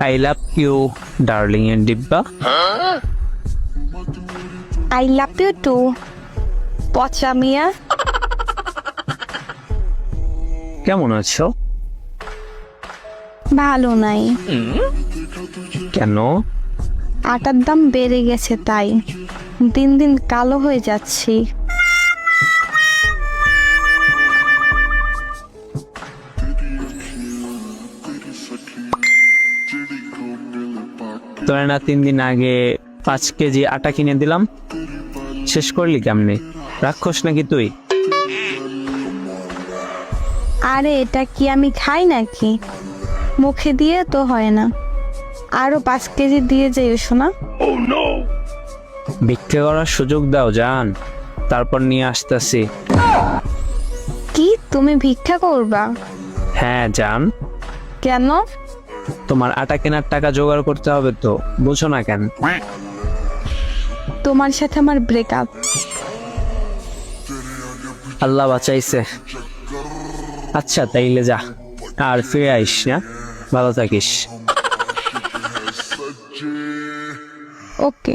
I love you darling এর ডিব্বা I love you two পচা মিয়া কেমন আছো? ভালো নাই। কেন? আটার দাম বেড়ে গেছে তাই। দিন দিন কালো হয়ে যাচ্ছি। তোরা না তিন দিন আগে পাঁচ কেজি আটা কিনে দিলাম। শেষ করলি কেমনে? রাক্ষস নাকি তুই? আরে এটা কি আমি খাই নাকি? মুখে দিয়ে তো হয় না। আরও পাঁচ কেজি দিয়ে যাই শোনা ভিক্ষে করার সুযোগ দাও জান। তারপর নিয়ে আসতেছি। কি? তুমি ভিক্ষা করবা? হ্যাঁ জান। কেন? তোমার আটা কেনার টাকা জোগাড় করতে হবে তো বুঝো না কেন? তোমার সাথে আমার ব্রেকআপ আল্লাহ বাঁচাইছে। আচ্ছা তাইলে যা। আর ফিরে আইস না ভালো থাকিস। ওকে